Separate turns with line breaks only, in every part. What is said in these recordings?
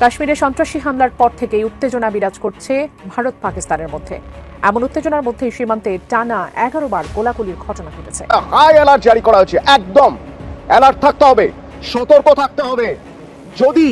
কাশ্মীরে সন্ত্রাসী হামলার পর থেকেই উত্তেজনা বিরাজ করছে ভারত পাকিস্তানের মধ্যে। এমন উত্তেজনার মধ্যে সীমান্তে টানা এগারো বার গোলাগুলির ঘটনা ঘটেছে।
হাই অ্যালার্ট জারি করা হয়েছে, একদম। অ্যালার্ট থাকতে হবে, সতর্ক থাকতে হবে। যদি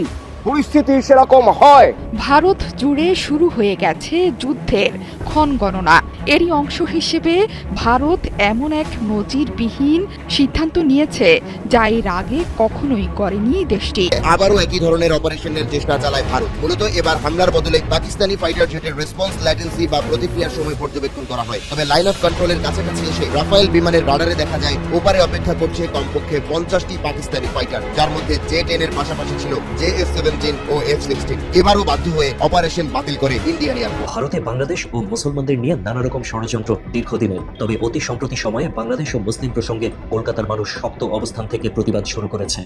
পরিস্থিতি সেরকম হয়।
ভারত জুড়ে শুরু হয়ে গেছে যুদ্ধের ক্ষণ গণনা। এরই অংশ হিসেবে ভারত এমন এক নজিরবিহীন সিদ্ধান্ত নিয়েছে যা এর আগে কখনোই করেনি দেশটি।
আবারও একই ধরনের অপারেশনের চেষ্টা চালায় ভারত। মূলত এবার হামলার বদলে পাকিস্তানি ফাইটার জেটের রেসপন্স ল্যাটেন্সি বা প্রতিক্রিয়ার সময় পর্যবেক্ষণ করা হয়। তবে লাইন অফ কন্ট্রোলের কাছাকাছি এসে রাফায়েল বিমানের রাডারে দেখা যায় ওপারে অপেক্ষা করছে কমপক্ষে পঞ্চাশটি পাকিস্তানি ফাইটার যার মধ্যে জে টেন এর পাশাপাশি ছিল জে এফ সেভেন্টিন ও এফ সিক্সটিন এবারও বাধ্য হয়ে অপারেশন বাতিল করে ইন্ডিয়ান এয়ারফোর্স
ভারতে বাংলাদেশ ও মুসলমানদের নিয়ে নানা রকম ষড়যন্ত্র দীর্ঘদিনের। তবে অতি সম্প্রতি সময়ে বাংলাদেশ ও মুসলিম প্রসঙ্গে কলকাতার মানুষ শক্ত অবস্থান থেকে প্রতিবাদ শুরু করেছে।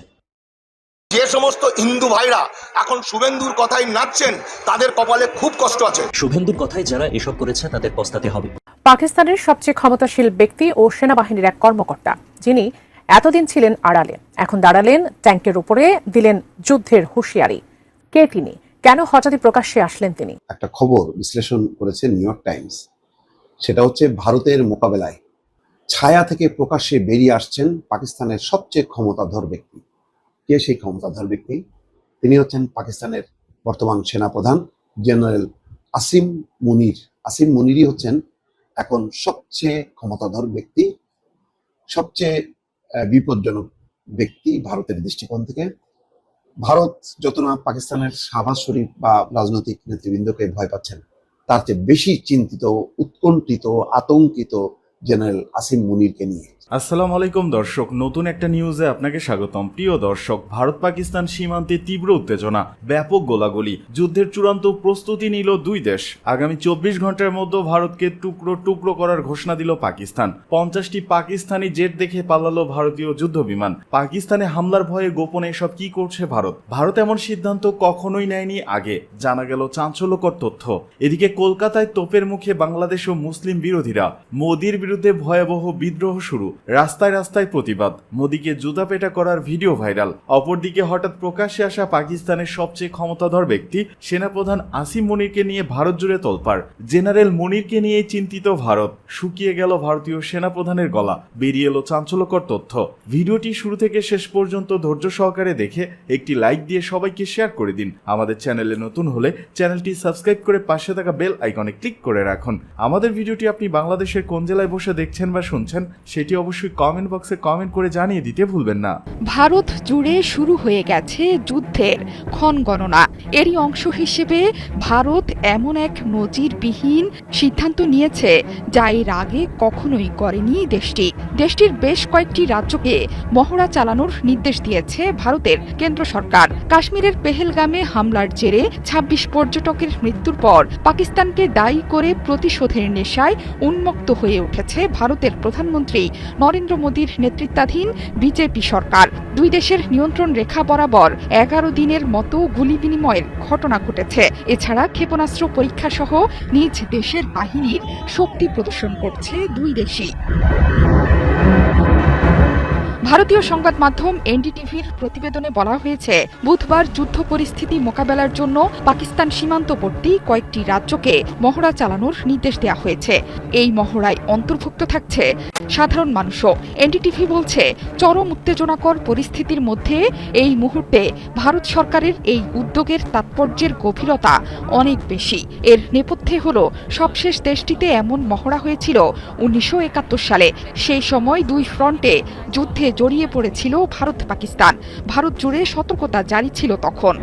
যে সমস্ত হিন্দু ভাইরা এখন শুভেন্দুর কথাই নাচছেন তাদের কপালে খুব কষ্ট আছে।
শুভেন্দুর কথায় যারা এসব করেছে তাদের পস্তাতে হবে।
পাকিস্তানের সবচেয়ে ক্ষমতাশীল ব্যক্তি ও সেনাবাহিনীর এক কর্মকর্তা যিনি এতদিন ছিলেন আড়ালে, এখন দাঁড়ালেন ট্যাঙ্কের উপরে, দিলেন যুদ্ধের হুঁশিয়ারি। কে তিনি? কেন হঠাৎই প্রকাশ্যে আসলেন তিনি?
একটা খবর বিশ্লেষণ করেছে নিউ ইয়র্ক টাইমস। সেটা হচ্ছে ভারতের মোকাবেলায় ছায়া থেকে প্রকাশ্যে বেরিয়ে আসছেন পাকিস্তানের সবচেয়ে ক্ষমতাধর ব্যক্তি। কে সেই ক্ষমতাধর ব্যক্তি? তিনি হচ্ছেন পাকিস্তানের বর্তমান সেনাপ্রধান জেনারেল আসিম মুনির। আসিম মুনিরই হচ্ছেন এখন সবচেয়ে ক্ষমতাধর ব্যক্তি, সবচেয়ে বিপজ্জনক ব্যক্তি ভারতের দৃষ্টিকোণ থেকে। ভারত যত না পাকিস্তানের শাহবাজ শরীফ বা রাজনৈতিক নেতৃবৃন্দকে ভয় পাচ্ছেন, তার চেয়ে বেশি চিন্তিত, উৎকণ্ঠিত, আতঙ্কিত জেনারেল আসিম মুনিরকে নিয়ে।
আসসালামু আলাইকুম দর্শক, নতুন একটা নিউজে আপনাকে স্বাগতম। প্রিয় দর্শক, ভারত পাকিস্তান সীমান্তে তীব্র উত্তেজনা, ব্যাপক গোলাগুলি, যুদ্ধের চূড়ান্ত প্রস্তুতি নিল দুই দেশ। আগামী চব্বিশ ঘণ্টার মধ্যে ভারতকে টুকরো টুকরো করার ঘোষণা দিল পাকিস্তান। পঞ্চাশটি পাকিস্তানি জেট দেখে পালালো ভারতীয় যুদ্ধ বিমান। পাকিস্তানে হামলার ভয়ে গোপনে এসব কি করছে ভারত? ভারত এমন সিদ্ধান্ত কখনোই নেয়নি আগে, জানা গেল চাঞ্চল্যকর তথ্য। এদিকে কলকাতায় তোপের মুখে বাংলাদেশ ও মুসলিম বিরোধীরা, মোদির বিরুদ্ধে ভয়াবহ বিদ্রোহ শুরু। রাস্তায় রাস্তায় প্রতিবাদ। মোদিকে জুতা পেটা করার ভিডিও ভাইরাল। অপরদিকে হঠাৎ প্রকাশ্যে আসা পাকিস্তানের সবচেয়ে ক্ষমতাধর ব্যক্তি, সেনাপ্রধান আসিম মনিরকে নিয়ে ভারত জুড়ে তোলপাড়। জেনারেল মনিরকে নিয়ে চিন্তিত ভারত। শুকিয়ে গেল ভারতীয় সেনাপ্রধানের গলা। বেরিয়ে এলো চাঞ্চল্যকর তথ্য। ভিডিওটি শুরু থেকে শেষ পর্যন্ত ধৈর্য সহকারে দেখে একটি লাইক দিয়ে সবাইকে শেয়ার করে দিন। আমাদের চ্যানেলে নতুন হলে চ্যানেলটি সাবস্ক্রাইব করে পাশে থাকা বেল আইকনে ক্লিক করে রাখুন। আমাদের ভিডিওটি আপনি বাংলাদেশের কোন জেলায় বসে দেখছেন বা শুনছেন, সেটি অবশ্যই কমেন্ট বক্সে কমেন্ট করে জানিয়ে দিতে ভুলবেন না।
ভারত জুড়ে শুরু হয়ে গেছে যুদ্ধের ক্ষণ গণনা। এরই অংশ হিসেবে ভারত এমন এক নজিরবিহীন সিদ্ধান্ত নিয়েছে যা এর আগে কখনোই করেনি দেশটি। দেশটির বেশ কয়েকটি রাজ্যকে মহড়া চালানোর নির্দেশ দিয়েছে ভারতের কেন্দ্র সরকার। কাশ্মীরের পেহেলগামে হামলার জেরে ২৬ পর্যটকের মৃত্যুর পর পাকিস্তানকে দায়ী করে প্রতিশোধের নেশায় উন্মুক্ত হয়ে উঠেছে ভারতের প্রধানমন্ত্রী নরেন্দ্র মোদীর নেতৃত্বাধীন বিজেপি সরকার। দুই দেশের নিয়ন্ত্রণ রেখা বরাবর এগারো দিনের মতো গুলি বিনিময়ের ঘটনা ঘটেছে। এছাড়া ক্ষেপণাস্ত্র পরীক্ষা সহ নিজ দেশের বাহিনীর শক্তি প্রদর্শন করছে দুই দেশই। ভারতীয় সংবাদ মাধ্যম এনডিটিভির প্রতিবেদনে বলা হয়েছে, বুধবার যুদ্ধ পরিস্থিতি মোকাবেলার জন্য পাকিস্তান সীমান্তবর্তী কয়েকটি রাজ্যকে মহড়া চালানোর নির্দেশ দেওয়া হয়েছে। এই মহড়ায় অন্তর্ভুক্ত থাকছে সাধারণ মানুষও। এনডিটিভি বলছে, চরম উত্তেজনাকর পরিস্থিতির মধ্যে এই মুহূর্তে ভারত সরকারের এই উদ্যোগের তাৎপর্যের গভীরতা অনেক বেশি। এর নেপথ্যে হল, সবশেষ দেশটিতে এমন মহড়া হয়েছিল উনিশশো একাত্তর সালে। সেই সময় দুই ফ্রন্টে যুদ্ধে জড়িয়ে পড়েছিল ভারত পাকিস্তান ভারত জুড়ে সতর্কতা জারি ছিল তখন।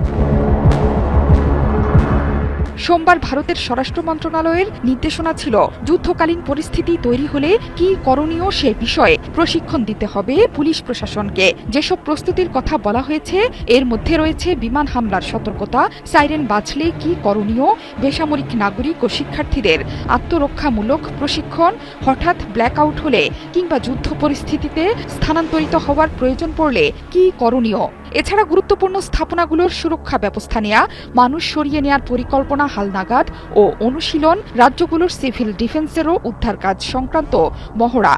সোমবার ভারতের স্বরাষ্ট্র মন্ত্রণালয়ের নির্দেশনা ছিল, যুদ্ধকালীন পরিস্থিতি তৈরি হলে কি করণীয় সে বিষয়ে প্রশিক্ষণ দিতে হবে পুলিশ প্রশাসনকে। যেসব প্রস্তুতির কথা বলা হয়েছে, এর মধ্যে রয়েছে বিমান হামলার সতর্কতা, সাইরেন বাজলে কি করণীয়, বেসামরিক নাগরিক ও শিক্ষার্থীদের আত্মরক্ষামূলক প্রশিক্ষণ, হঠাৎ ব্ল্যাকআউট হলে কিংবা যুদ্ধ পরিস্থিতিতে স্থানান্তরিত হওয়ার প্রয়োজন পড়লে কি করণীয়? এছাড়া গুরুত্বপূর্ণ স্থাপনাগুলোর সুরক্ষা ব্যবস্থা নেয়া, মানুষ সরিয়ে নেয়ার পরিকল্পনা হালনাগাদ ও অনুশীলন, রাজ্যগুলোর সিভিল ডিফেন্সেরও উদ্ধার কাজ সংক্রান্ত মহড়া।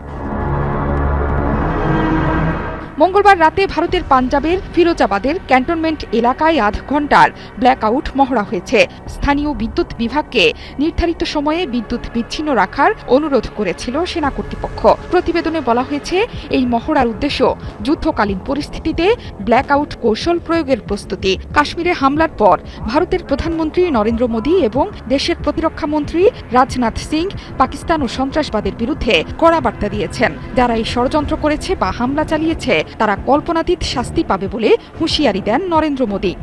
মঙ্গলবার রাতে ভারতের পাঞ্জাবের ফিরোজাবাদের ক্যান্টনমেন্ট এলাকায় আধ ঘণ্টার ব্ল্যাকআউট মহড়া হয়েছে। স্থানীয় বিদ্যুৎ বিভাগকে নির্ধারিত সময়ে বিদ্যুৎ বিচ্ছিন্ন রাখার অনুরোধ করেছিল সেনা কর্তৃপক্ষ। প্রতিবেদনে বলা হয়েছে, এই মহড়ার উদ্দেশ্য যুদ্ধকালীন পরিস্থিতিতে ব্ল্যাকআউট কৌশল প্রয়োগের প্রস্তুতি। কাশ্মীরে হামলার পর ভারতের প্রধানমন্ত্রী নরেন্দ্র মোদী এবং দেশের প্রতিরক্ষা মন্ত্রী রাজনাথ সিং পাকিস্তান ও সন্ত্রাসবাদের বিরুদ্ধে কড়া বার্তা দিয়েছেন। যারা এই ষড়যন্ত্র করেছে বা হামলা চালিয়েছে তারা কল্পনাতীত শাস্তি পাবে বলে হুঁশিয়ারি দেন নরেন্দ্র মোদী।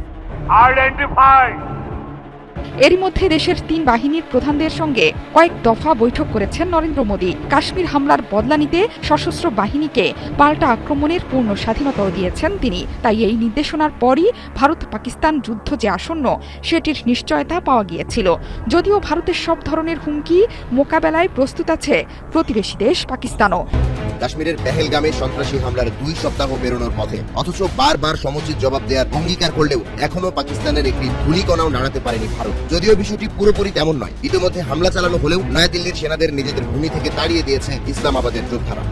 এরই মধ্যে দেশের তিন বাহিনীর প্রধানদের সঙ্গে কয়েক দফা বৈঠক করেছেন নরেন্দ্র মোদী। কাশ্মীর হামলার বদলা নিতে সশস্ত্র বাহিনীকে পাল্টা আক্রমণের পূর্ণ স্বাধীনতাও দিয়েছেন তিনি। তাই এই নির্দেশনার পরই ভারত পাকিস্তান যুদ্ধ যে আসন্ন সেটির নিশ্চয়তা পাওয়া গিয়েছিল। যদিও ভারতের সব ধরনের হুমকি মোকাবেলায় প্রস্তুত আছে প্রতিবেশী দেশ পাকিস্তানও।
কাশ্মীরের পেহেলগামে সন্ত্রাসী হামলার দুই সপ্তাহ বেরোনোর পথে। অথচ বারবার সমুচিত জবাব দেওয়ার অঙ্গীকার করলেও এখনও পাকিস্তানের একটি ধুলিকণাও নাড়াতে পারেনি ভারত। যদিও বিষয়টি পুরোপুরি তেমন নয়, ইতিমধ্যে হামলা চালানো হলেও নয়াদিল্লির সেনাদের নিজেদের ভূমি থেকে তাড়িয়ে দিয়েছে ইসলামাবাদের যোদ্ধারা।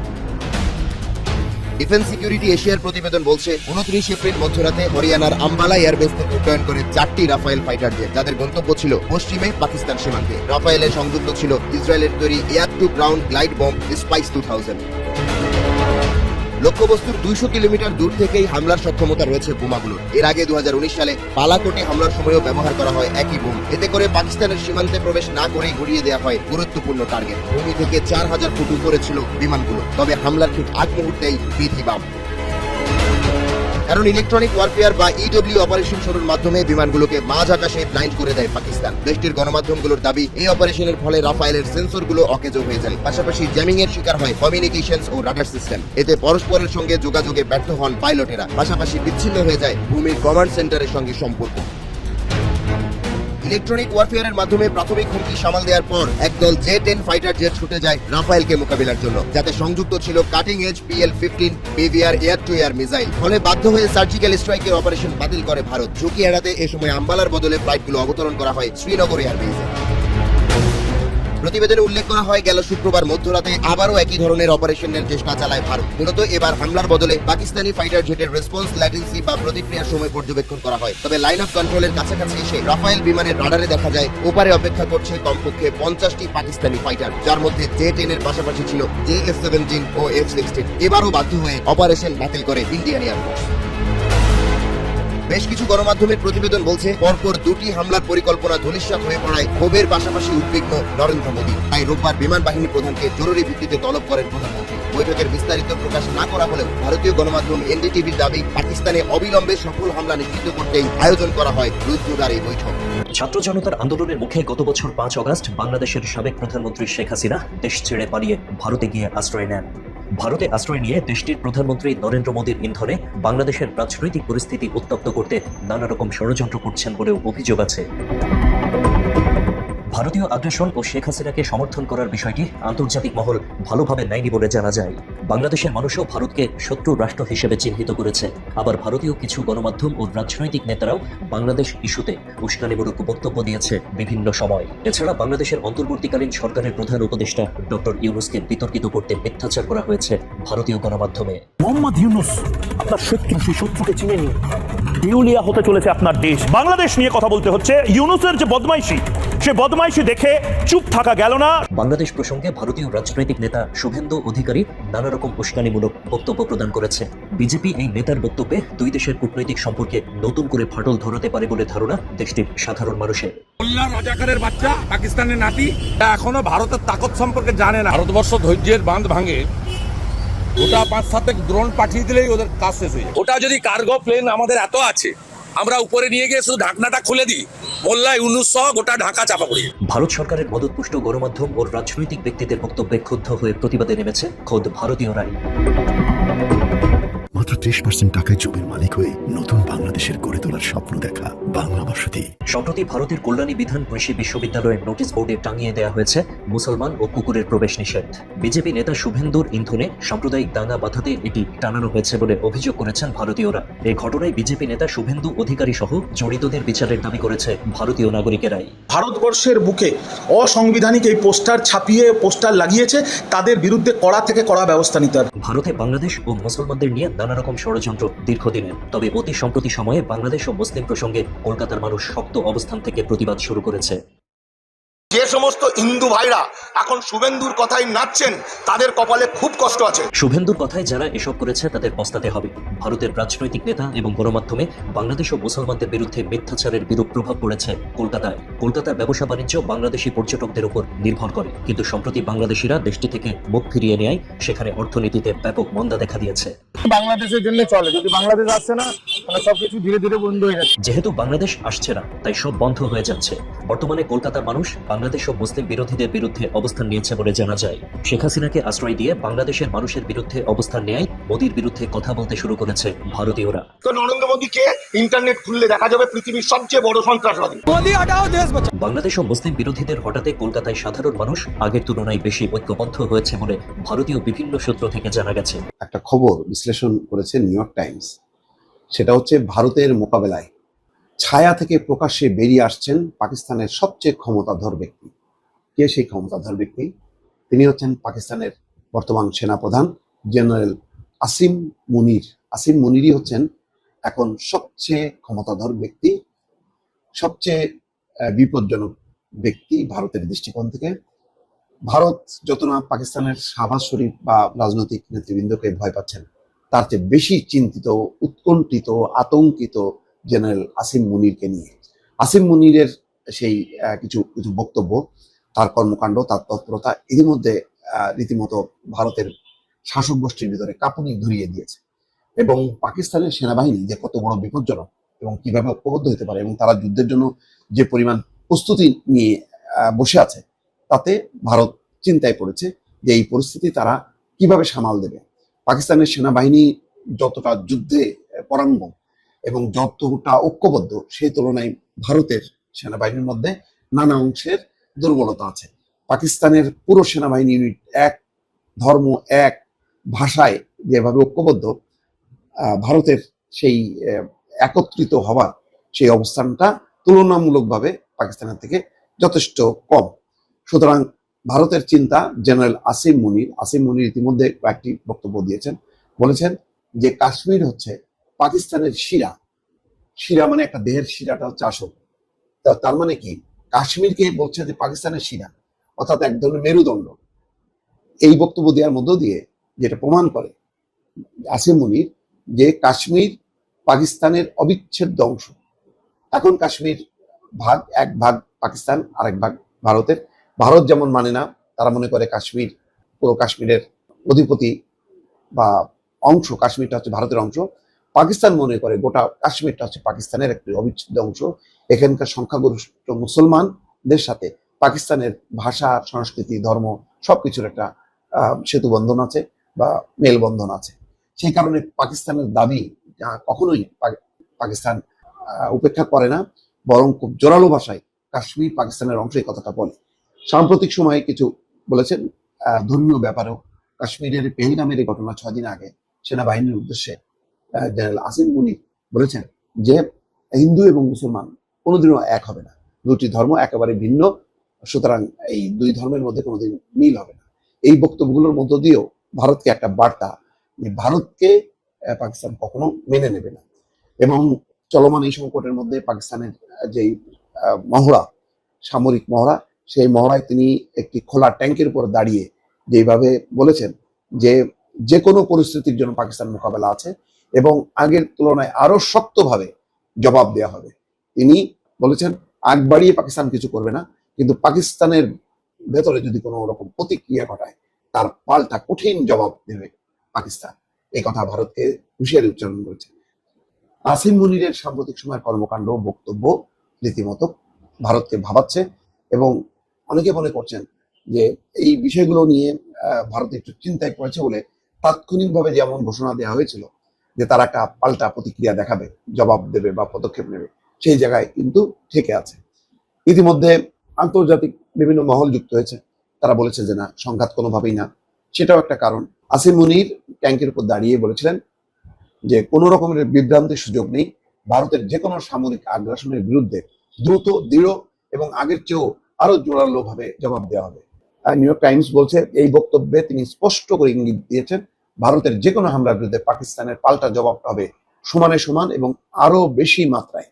ডিফেন্স সিকিউরিটি এশিয়ার প্রতিবেদন বলছে, উনত্রিশ এপ্রিল মধ্যরাতে হরিয়ানার আম্বালা এয়ারবেস থেকে উড্ডয়ন করে চারটি রাফায়েল ফাইটার জেট যাদের গন্তব্য ছিল পশ্চিমে পাকিস্তান সীমান্তে। রাফায়েলের সংযুক্ত ছিল ইসরায়েলের তৈরি air to ground glide bomb SPICE two thousand. লক্ষ্যবস্তুর দুইশো কিলোমিটার দূর থেকেই হামলার সক্ষমতা রয়েছে বোমাগুলোর। এর আগে দু হাজার উনিশ সালে পালাকোটে হামলার সময়ও ব্যবহার করা হয় একই বোম। এতে করে পাকিস্তানের সীমান্তে প্রবেশ না করেই ঘুরিয়ে দেওয়া হয় গুরুত্বপূর্ণ টার্গেট ভূমি থেকে চার হাজার ফুট উপরে ছিল বিমানগুলো। তবে হামলার ঠিক আগ মুহূর্তেই বিধি বাম। কারণ ইলেকট্রনিক ওয়ারফেয়ার বা ইডব্লিউ অপারেশন শুরুর মাধ্যমে বিমানগুলোকে মাঝ আকাশে ব্লাইন্ড করে দেয় পাকিস্তান। দেশটির গণমাধ্যমগুলোর দাবি, এই অপারেশনের ফলে রাফায়েলের সেন্সরগুলো অকেজো হয়ে যায়। পাশাপাশি জ্যামিং এর শিকার হয় কমিউনিকেশন ও রাডার সিস্টেম এতে পরস্পরের সঙ্গে যোগাযোগে ব্যর্থ হন পাইলটেরা পাশাপাশি বিচ্ছিন্ন হয়ে যায় ভূমির কমান্ড সেন্টারের সঙ্গে সম্পর্ক। ইলেকট্রনিক ওয়ারফেয়ারের মাধ্যমে প্রাথমিক হুমকি সামাল দেওয়ার পর একদল জে টেন ফাইটার জেট ছুটে যায় রাফায়েলকে মোকাবিলার জন্য, যাতে সংযুক্ত ছিল cutting edge PL fifteen BVR air to air missile ফলে বাধ্য হয়ে সার্জিক্যাল স্ট্রাইকের অপারেশন বাতিল করে ভারত। ঝুঁকি এড়াতে এ সময় আম্বালার বদলে ফ্লাইটগুলো অবতরণ করা হয় শ্রীনগর এয়ারবেজে প্রতিবেদনে উল্লেখ করা হয়, গেল শুক্রবার মধ্যরাতে আবারও একই ধরনের অপারেশনের চেষ্টা চালায় ভারত। মূলত এবার হামলার বদলে পাকিস্তানি ফাইটার জেটের রেসপন্স ল্যাটেন্সি বা প্রতিক্রিয়ার সময় পর্যবেক্ষণ করা হয়। তবে লাইন অফ কন্ট্রোলের কাছাকাছি এসে রাফায়েল বিমানের রাডারে দেখা যায়, ওপারে অপেক্ষা করছে কমপক্ষে পঞ্চাশটি পাকিস্তানি ফাইটার যার মধ্যে জে টেন এর পাশাপাশি ছিল জে এফ সেভেন্টিন ও এফ সিক্সটিন এবারও বাধ্য হয়ে অপারেশন বাতিল করে ইন্ডিয়ান এয়ারফোর্স বেশ কিছু গণমাধ্যমের প্রতিবেদন বলছে, পরপর দুটি হামলার পরিকল্পনা ধূলিসাৎ হয়ে পড়ায় ক্ষোভের পাশাপাশি উদ্বিগ্ন নরেন্দ্র মোদী। তাই রোববার বিমান বাহিনী প্রধানকে জরুরি ভিত্তিতে তলব করেন প্রধানমন্ত্রী। বৈঠকের বিস্তারিত প্রকাশ না করা হলেও ভারতীয় গণমাধ্যম এনডিটিভির দাবি, পাকিস্তানে অবিলম্বে সফল হামলা নিশ্চিত করতেই আয়োজন করা হয় রুদ্রদার এই বৈঠক।
ছাত্র জনতার আন্দোলনের মুখে গত বছর পাঁচ অগস্ট বাংলাদেশের সাবেক প্রধানমন্ত্রী শেখ হাসিনা দেশ ছেড়ে পালিয়ে ভারতে গিয়ে আশ্রয় নেন। ভারতে আশ্রয় নিয়ে দেশটির প্রধানমন্ত্রী নরেন্দ্র মোদীর ইন্ধনে বাংলাদেশের রাজনৈতিক পরিস্থিতি উত্তপ্ত করতে নানা রকম ষড়যন্ত্র করছেন বলেও অভিযোগ আছে। ভারতীয় আগ্রাসন ও শেখ হাসিনাকে সমর্থন করার বিষয়টি আন্তর্জাতিক মহল ভালোভাবে নেয়নি বলে জানা যায়। বাংলাদেশের মানুষও ভারতকে শত্রু রাষ্ট্র হিসেবে চিহ্নিত করেছে। আবার ভারতীয় কিছু গণমাধ্যম ও রাজনৈতিক নেতারাও বাংলাদেশ ইস্যুতে উস্কানিমূলক বক্তব্য দিয়েছে বিভিন্ন সময়। এছাড়া বাংলাদেশের অন্তর্বর্তীকালীন সরকারের প্রধান উপদেষ্টা ডক্টর ইউনুসকে বিতর্কিত করতে মিথ্যাচার করা হয়েছে ভারতীয় গণমাধ্যমে।
মোহাম্মদ ইউনুস, আপনার শত্রু, সেই শত্রুকে চিনে নিন। দেউলিয়া হতে চলেছে আপনার দেশ। বাংলাদেশ নিয়ে কথা বলতে হচ্ছে ইউনুসের যে বদমাইশি সে বদমাইশি দেখে চুপ থাকা গেল না।
বাংলাদেশ প্রসঙ্গে ভারতীয় রাজনৈতিক নেতা শুভেন্দু অধিকারী নানা রকম উস্কানিমূলক বক্তব্য প্রদান করেছে। বিজেপি এই নেতার বক্তব্যে দুই দেশের কূটনৈতিক সম্পর্কে নতুন করে ফাটল ধরাতে পারে বলে ধারণা দেশটির সাধারণ মানুষের।
মোল্লা রাজাকারের বাচ্চা পাকিস্তানের নাতি তা এখনও ভারতের তাকত সম্পর্কে জানে না। ভারতবর্ষ ধৈর্যের বাঁধ ভাঙে ওটা পাঁচ সাত ড্রোন পাঠিয়ে দিলেই ওদের কাজ শেষ হয়ে যায়। ওটা যদি কার্গো প্লেন আমাদের এত আছে আমরা উপরে নিয়ে গিয়ে শুধু ঢাকনাটা খুলে দিই মোল্লায় উনিশশো সহ গোটা ঢাকা চাপা পড়ি
ভারত সরকারের মদতপুষ্ট গণমাধ্যম ও রাজনৈতিক ব্যক্তিদের বক্তব্যে ক্ষুব্ধ হয়ে প্রতিবাদে নেমেছে খোদ ভারতীয়রাই
মাত্র ত্রিশ পার্সেন্ট টাকায় জমির মালিক হয়ে নতুন বাংলাদেশের গড়ে তোলার স্বপ্ন দেখা বাংলা বসতি।
সম্প্রতি ভারতের কল্যাণী বিধান কৃষি বিশ্ববিদ্যালয়ের নোটিশ বোর্ডে টাঙিয়ে দেওয়া হয়েছে মুসলমান ও কুকুরের প্রবেশ নিষেধ। বিজেপি নেতা শুভেন্দুর ইন্ধনে সাম্প্রদায়িক দাঙ্গা বাধাতে এটি টানানো হয়েছে বলে অভিযোগ করেছেন ভারতীয়রা। এই ঘটনায় বিজেপি নেতা শুভেন্দু অধিকারী সহ জড়িতদের বিচারের দাবি করেছে ভারতীয় নাগরিকেরাই।
ভারতবর্ষের বুকে অসাংবিধানিক এই পোস্টার ছাপিয়ে পোস্টার লাগিয়েছে তাদের বিরুদ্ধে কড়া থেকে কড়া ব্যবস্থা নিতে হবে।
ভারতে বাংলাদেশ ও মুসলমানদের নিয়ে নানা রকম ষড়যন্ত্র দীর্ঘদিনের। তবে অতি সম্প্রতি সময়ে বাংলাদেশ ও মুসলিম প্রসঙ্গে কলকাতার মানুষ শক্ত অবস্থান থেকে প্রতিবাদ শুরু করেছে।
যে সমস্ত হিন্দু ভাইরা এখন শুভেন্দুর কথাই নাচছেন তাদের কপালে খুব কষ্ট আছে।
শুভেন্দুর কথায় যারা এসব করেছে তাদের পস্তাতে হবে। ভারতের রাজনৈতিক নেতা এবং গণমাধ্যমে বাংলাদেশ ও মুসলমানদের বিরুদ্ধে মিথ্যাচারের বিরূপ প্রভাব পড়েছে কলকাতায়। কলকাতার ব্যবসা বাণিজ্য বাংলাদেশি পর্যটকদের উপর নির্ভর করে। কিন্তু সম্প্রতি বাংলাদেশিরা দেশটি থেকে মুখ ফিরিয়ে নেয় সেখানে অর্থনীতিতে ব্যাপক মন্দা দেখা দিয়েছে।
বাংলাদেশের জন্য চলে। যদি বাংলাদেশ আসছে না তাহলে সবকিছু ধীরে ধীরে বন্ধ হয়ে যাচ্ছে।
যেহেতু বাংলাদেশ আসছে না তাই সব বন্ধ হয়ে যাচ্ছে। বর্তমানে কলকাতার মানুষ বাংলাদেশ ও মুসলিম বিরোধীদের বিরুদ্ধে অবস্থান নিয়েছে বলে জানা যায়। শেখ হাসিনাকে আশ্রয় দিয়ে বাংলাদেশের মানুষের বিরুদ্ধে অবস্থান নেয় মোদীর বিরুদ্ধে কথা বলতে শুরু করেছে ভারতীয়রা।
তো নরেন্দ্র মোদীকে ইন্টারনেট খুললে দেখা যাবে পৃথিবীর সবচেয়ে বড় সন্ত্রাসবাদী।
বাংলাদেশ ও মুসলিম বিরোধীদের হঠাতে কলকাতায় সাধারণ মানুষ আগের তুলনায় বেশি ঐক্যবদ্ধ হয়েছে বলে ভারতীয় বিভিন্ন সূত্র থেকে জানা গেছে।
একটা খবর বিশ্লেষণ করেছে নিউ ইয়র্ক টাইমস। সেটা হচ্ছে ভারতের মোকাবেলায় ছায়া থেকে প্রকাশ্যে বেরিয়ে আসছেন পাকিস্তানের সবচেয়ে ক্ষমতাধর ব্যক্তি। কে সেই ক্ষমতাধর ব্যক্তি? তিনি হচ্ছেন পাকিস্তানের বর্তমান সেনাপ্রধান জেনারেল আসিম মুনির। আসিম মুনিরই হচ্ছেন এখন সবচেয়ে ক্ষমতাধর ব্যক্তি, সবচেয়ে বিপজ্জনক ব্যক্তি ভারতের দৃষ্টিকোণ থেকে। ভারত যত না পাকিস্তানের শাহবাজ শরীফ বা রাজনৈতিক নেতৃবৃন্দকে ভয় পাচ্ছেন তার চেয়ে বেশি চিন্তিত, উৎকণ্ঠিত, আতঙ্কিত জেনারেল আসিম মুনিরকে নিয়ে। আসিম মুনিরের সেই কিছু কিছু বক্তব্য, তার কর্মকাণ্ড, তার তৎপরতা এর মধ্যে রীতিমতো ভারতের শাসক গোষ্ঠীর ভিতরে কাঁপুনি ধরিয়ে দিয়েছে। এবং পাকিস্তানের সেনাবাহিনী যে কত বড় বিপজ্জনক এবং কীভাবে ঐক্যবদ্ধ হতে পারে এবং তারা যুদ্ধের জন্য যে পরিমাণ প্রস্তুতি নিয়ে বসে আছে, তাতে ভারত চিন্তায় পড়েছে যে এই পরিস্থিতি তারা কীভাবে সামাল দেবে। পাকিস্তানের সেনাবাহিনী যতটা যুদ্ধে পরাঙ্গম এবং যতটা ঐক্যবদ্ধ, সেই তুলনায় ভারতের সেনাবাহিনীর মধ্যে নানা অংশের দুর্বলতা আছে। পাকিস্তানের পুরো সেনাবাহিনী ইউনিট এক, ধর্ম এক, ভাষায় যেভাবে ঐক্যবদ্ধ ভারতের সেই একত্রিত হওয়ার সেই অবস্থানটা তুলনামূলকভাবে পাকিস্তানের থেকে যথেষ্ট কম। সুতরাং ভারতের চিন্তা জেনারেল আসিম মুনির। আসিম মুনির ইতিমধ্যে কয়েকটি বক্তব্য দিয়েছেন। বলেছেন যে কাশ্মীর হচ্ছে পাকিস্তানের শিরা। শিরা মানে একটা দেহের শিরাটা হচ্ছে আসল। তার মানে কি? কাশ্মীরকে বলছে যে পাকিস্তানের শিরা, অর্থাৎ এক ধরনের মেরুদণ্ড। এই বক্তব্য দেওয়ার মধ্য দিয়ে যেটা প্রমাণ করে আসিম মুনির যে কাশ্মীর পাকিস্তানের অবিচ্ছেদ্য অংশ। এখন কাশ্মীর ভাগ, এক ভাগ পাকিস্তান, আরেক ভাগ ভারতের। ভারত যেমন মানে না তারা মনে করে কাশ্মীর পুরো কাশ্মীরের অধিপতি বা অংশ কাশ্মীরটা হচ্ছে ভারতের অংশ। পাকিস্তান মনে করে গোটা কাশ্মীরটা হচ্ছে পাকিস্তানের একটি অবিচ্ছেদ্য অংশ। এখানকার সংখ্যাগরিষ্ঠ মুসলমানদের সাথে পাকিস্তানের ভাষা সংস্কৃতি ধর্ম সবকিছুর একটা আহ, সেতু বন্ধন আছে বা মেলবন্ধন আছে। সেই কারণে পাকিস্তানের দাবি যা কখনোই পাকিস্তান উপেক্ষা করে না বরং খুব জোরালো ভাষায় কাশ্মীর পাকিস্তানের অংশ এই কথাটা বলে। সাম্প্রতিক সময়ে কিছু বলেছেন ধর্মীয় ব্যাপারেও। কাশ্মীরের পেহেলগামের ঘটনা ছয় দিন আগে সেনাবাহিনীর উদ্দেশ্যে জেনারেল আসিম মুনির বলেছেন যে হিন্দু এবং মুসলমান কোনোদিনও এক হবে না। দুটি ধর্ম একেবারে ভিন্ন, সুতরাং এই দুই ধর্মের মধ্যে কোনোদিন মিল হবে না। এই বক্তব্যগুলোর মধ্য দিয়েও ভারতকে একটা বার্তা যে ভারতকে পাকিস্তান কখনো মেনে নেবে না। এবং চলমান এই সংকটের মধ্যে পাকিস্তানের যেই মহড়া, সামরিক মহড়া সেই মহড়ায় তিনি একটি খোলা ট্যাঙ্কের উপর দাঁড়িয়ে যেভাবে বলেছেন যে যে কোনো পরিস্থিতির জন্য পাকিস্তান মোকাবেলা আছে এবং আগের তুলনায় আরও শক্তভাবে জবাব দেওয়া হবে। তিনি বলেছেন, আগ বাড়িয়ে পাকিস্তান কিছু করবে না, কিন্তু পাকিস্তানের ভেতরে যদি কোনো রকম প্রতিক্রিয়া ঘটায়, তার পাল্টা কঠিন জবাব দেবে পাকিস্তান। এই কথা ভারতকে হুঁশিয়ারি উচ্চারণ করেছে। আসিম মুনিরের সাম্প্রতিক সময়ের কর্মকাণ্ড, বক্তব্য রীতিমতো ভারতকে ভাবাচ্ছে এবং অনেকে মনে করছেন যে এই বিষয়গুলো নিয়ে ভারত একটু চিন্তায় পড়েছে বলে তাৎক্ষণিকভাবে যেমন ঘোষণা দেওয়া হয়েছিল যে তারা একটা পাল্টা প্রতিক্রিয়া দেখাবে, জবাব দেবে বা পদক্ষেপ নেবে, সেই জায়গায় কিন্তু থেকে আছে। ইতিমধ্যে আন্তর্জাতিক বিভিন্ন মহল যুক্ত হয়েছে। তারা বলেছে যে না, সংঘাত কোনোভাবেই না। সেটাও একটা কারণ। আসিম মুনির ট্যাঙ্কের উপর দাঁড়িয়ে বলেছিলেন যে কোনো রকমের বিভ্রান্তির সুযোগ নেই। ভারতের যে কোনো সামরিক আগ্রাসনের বিরুদ্ধে দ্রুত, দৃঢ় এবং আগের চেয়েও আরও জোরালো ভাবে জবাব দেওয়া হবে। নিউ ইয়র্ক টাইমস বলছে, এই বক্তব্যে তিনি স্পষ্ট করে ইঙ্গিত দিয়েছেন, ভারতের যে কোনো হামলার বিরুদ্ধে পাকিস্তানের পাল্টা জবাব হবে সমানে সমান এবং আরও বেশি মাত্রায়।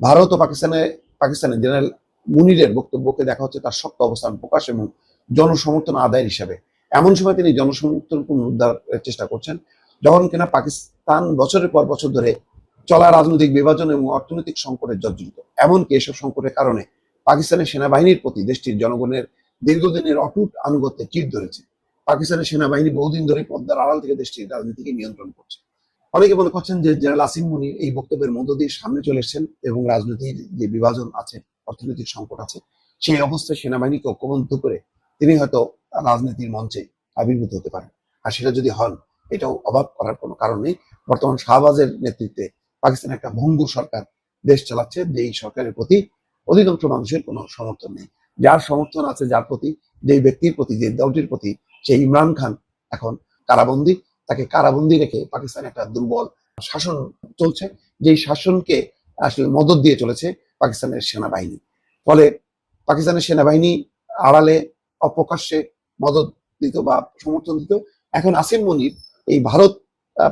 ভারত ও পাকিস্তানে, পাকিস্তানের জেনারেল মুনিরের বক্তব্যকে দেখা হচ্ছে তার শক্ত অবস্থান প্রকাশ এবং জনসমর্থন আদায়ের হিসাবে। এমন সময় তিনি জনসমর্থন পুনরুদ্ধার চেষ্টা করছেন, যখন কিনা পাকিস্তান বছরের পর বছর ধরে চলা রাজনৈতিক বিভাজন এবং অর্থনৈতিক সংকটের জর্জরিত। এমনকি এসব সংকটের কারণে পাকিস্তানের সেনাবাহিনীর প্রতি দেশটির জনগণের দীর্ঘদিনের অটুট আনুগত্যে চির ধরেছে। পাকিস্তানের সেনাবাহিনী বহুদিন ধরে পদ্মার আড়াল থেকে দেশটির রাজনীতিকে নিয়ন্ত্রণ করছে। অনেকে মনে করছেন যে জেনারেল আসিম মুনি এই বক্তব্যের মধ্য দিয়ে সামনে চলে এসেছেন এবং রাজনীতির যে বিভাজন আছে, অর্থনৈতিক সংকট আছে, সেই অবস্থায় সেনাবাহিনীকে ঐক্যবদ্ধ করে তিনি হয়তো রাজনীতির মঞ্চে আবির্ভূত হতে পারেন। আর সেটা যদি হন, এটাও অভাব করার কোনো কারণ নেই। বর্তমান শাহবাজের নেতৃত্বে পাকিস্তানের একটা ভঙ্গুর সরকার দেশ চালাচ্ছে যে এই সরকারের প্রতি অধিকাংশ মানুষের কোনো সমর্থন নেই। যার সমর্থন আছে, যার প্রতি যে ব্যক্তির প্রতি যে দলটির প্রতি, সেই ইমরান খান এখন কারাবন্দী। তাকে কারাবন্দী রেখে পাকিস্তানে একটা দুর্বল শাসন চলছে, যেই শাসনকে আসলে মদত দিয়ে চলেছে পাকিস্তানের সেনাবাহিনী। ফলে পাকিস্তানের সেনাবাহিনী আড়ালে, অপ্রকাশ্যে মদত দিত বা সমর্থন দিত। এখন আসিম মনির এই ভারত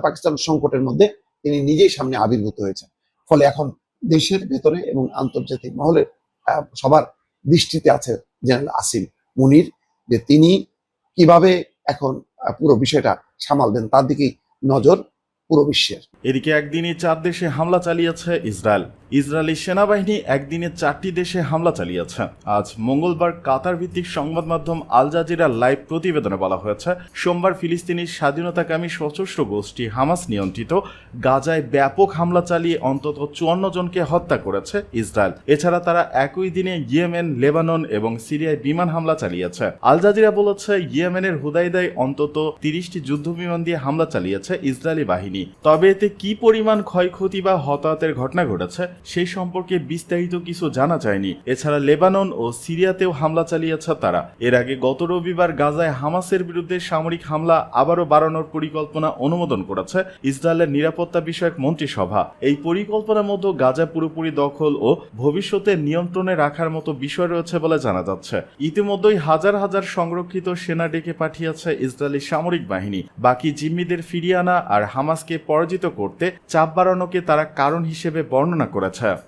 পাকিস্তান সংকটের মধ্যে তিনি নিজেই সামনে আবির্ভূত হয়েছেন। ফলে এখন দেশের ভেতরে এবং আন্তর্জাতিক মহলে সবার দৃষ্টিতে আছে জেনারেল আসিম মুনির, যে তিনি কীভাবে এখন পুরো বিষয়টা সামাল দেন, তার দিকেই নজর পুরো বিশ্বের।
এদিকে একদিনই চার দেশে হামলা চালিয়েছে ইসরায়েল। ইসরায়েলি সেনাবাহিনী একদিনে চারটি দেশে হামলা চালিয়েছে। আজ মঙ্গলবার কাতার ভিত্তিক সংবাদ মাধ্যম আল জাজিরা লাইভ প্রতিবেদনে বলা হয়েছে, সোমবার ফিলিস্তিনি স্বাধীনতাকামী সশস্ত্র গোষ্ঠী হামাস নিয়ন্ত্রিত গাজায় ব্যাপক হামলা চালিয়ে অন্তত চুয়ান্ন জনকে হত্যা করেছে ইসরায়েল। এছাড়া তারা একই দিনে ইয়েমেন, লেবানন এবং সিরিয়ায় বিমান হামলা চালিয়েছে। আল জাজিরা বলেছে, ইয়েমেনের হুদাইদায় অন্তত তিরিশটি যুদ্ধ বিমান দিয়ে হামলা চালিয়েছে ইসরায়েলি বাহিনী। তবে এতে কি পরিমাণ ক্ষয়ক্ষতি বা হতাহতের ঘটনা ঘটেছে সেই সম্পর্কে বিস্তারিত কিছু জানা যায়নি। এছাড়া লেবানন ও সিরিয়াতেও হামলা চালিয়েছে তারা। এর আগে গত রবিবার গাজায় হামাসের বিরুদ্ধে সামরিক হামলা আবারও বাড়ানোর পরিকল্পনা অনুমোদন করেছে ইসরায়েলের নিরাপত্তা বিষয়ক মন্ত্রিসভা। এই পরিকল্পনার মধ্যে গাজা পুরোপুরি দখল ও ভবিষ্যতে নিয়ন্ত্রণে রাখার মতো বিষয় রয়েছে বলে জানা যাচ্ছে। ইতিমধ্যেই হাজার হাজার সংরক্ষিত সেনা ডেকে পাঠিয়েছে ইসরায়েলি সামরিক বাহিনী। বাকি জিম্মিদের ফিরিয়ে আনা আর হামাসকে পরাজিত করতে চাপ বাড়ানোকে তারা কারণ হিসেবে বর্ণনা করেছে